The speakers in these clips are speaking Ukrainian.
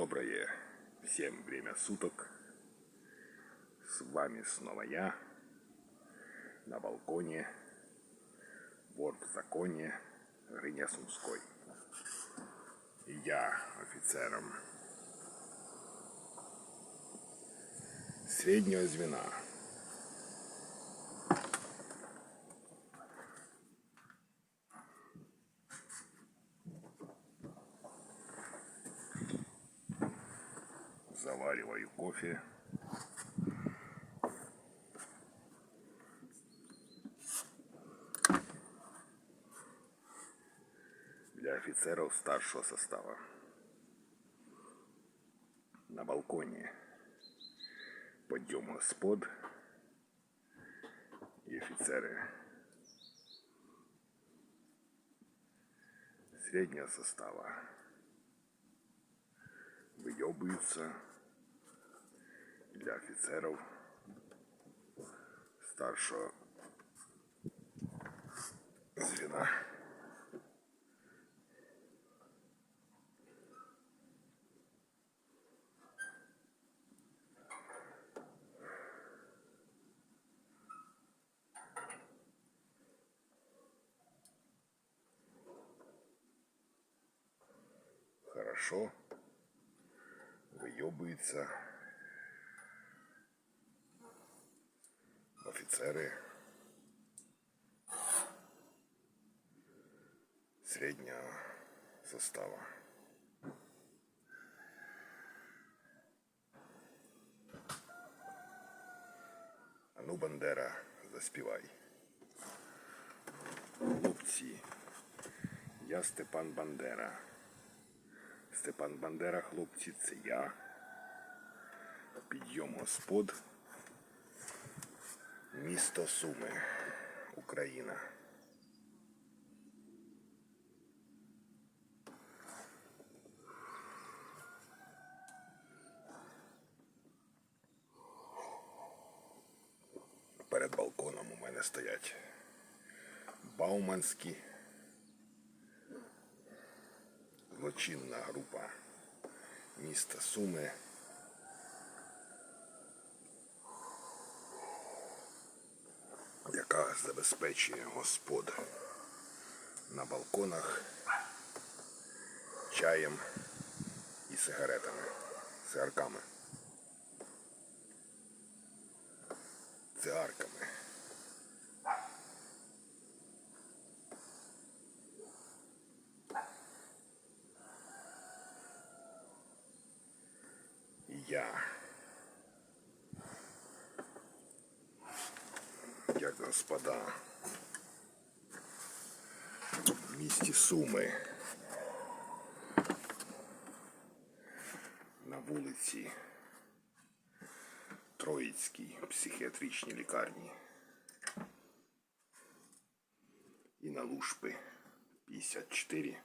Доброе всем время суток. С вами снова я на балконе вор в законе Гриня Сумской. Я офицером среднего звена. Завариваю кофе. Для офицеров старшего состава. На балконе подъем господ и офицеры среднего состава выебываются для офицеров старшего звена. Хорошо. Выебывается. Офицеры. Среднего состава. Ну, Бандера, заспівай. Хлопці, я Степан Бандера. Степан Бандера, хлопці, це я. Підйом господ. Місто Суми, Україна. Перед балконом у мене стоять Бауманські. Злочинна група міста Суми. Яка забезпечує господ на балконах чаєм і сигаретами, цигарками. Цигарками. Я як господа в місті Суми на вулиці Троїцькій психіатричній лікарні і на Лушпи 54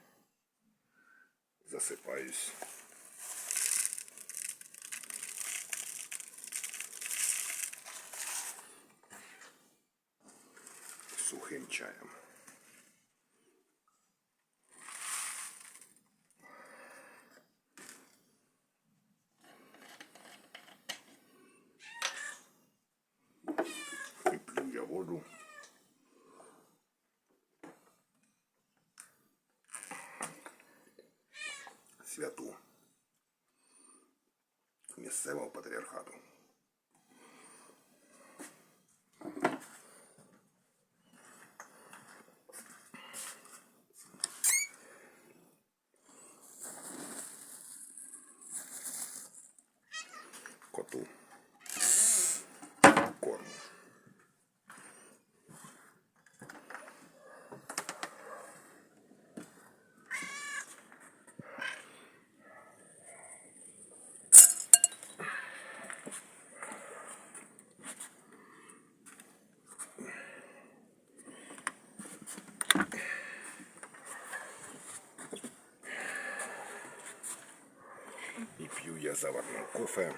засипаюсь. сухим чаєм. І п'ю я воду. Святу місцевого патріархату. Заварне кофе.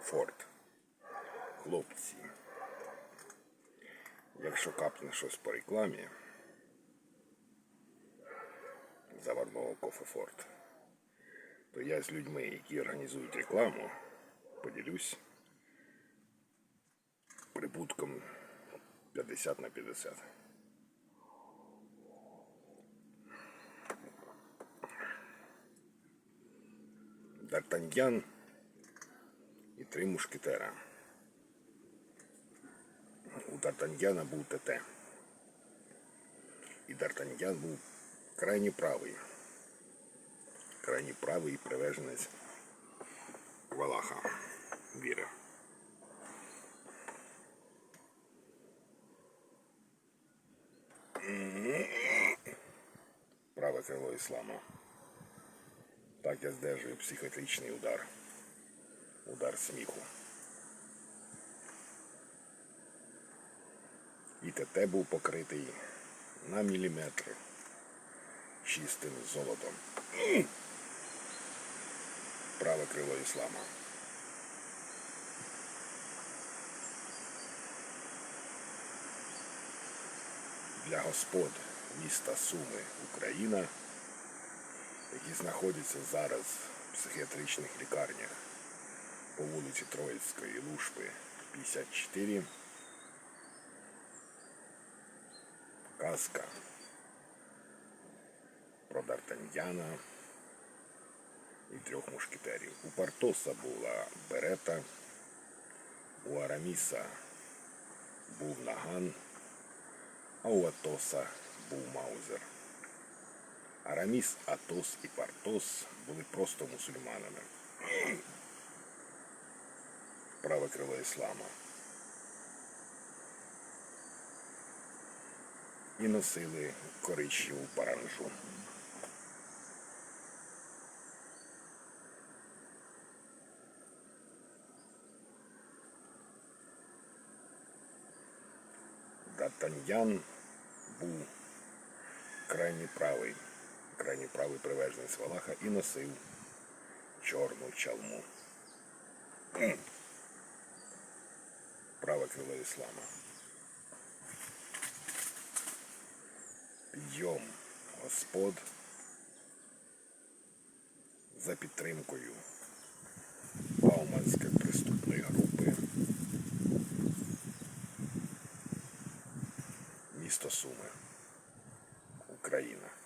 Форт. Хлопці. Якщо капне щось по рекламі, заварного кофе Форт. то я з людьми, які організують рекламу, поділюсь прибутком 50 на 50. Д'Артаньян і три мушкетера. У Д'Артаньяна був ТТ. І Д'Артаньян був крайні правий. Крайні правий приверженець Валаха віри. Праве крило іслама. Так я здержую психіатричний удар. Удар сміху. І ТТ був покритий на міліметр чистим золотом. Праве крило іслама. Для господ міста Суми, Україна, які знаходяться зараз в психіатричних лікарнях по вулиці Троїцької Лушпи 54. Казка про Д'Артаньяна і трьох мушкетерів. У Партоса була Берета, у Араміса був Наган, а у Атоса був Маузер. Араміс, Атос і Партос були просто мусульманами. Праве крило іслама. І носили коричневу паранжу. Д'Артаньян був крайній правий, крайній правий приверженець Валаха і носив чорну чалму. Праве крило іслама. Підйом господ за підтримкою Бауманської преступної групи. Місто Суми, Україна.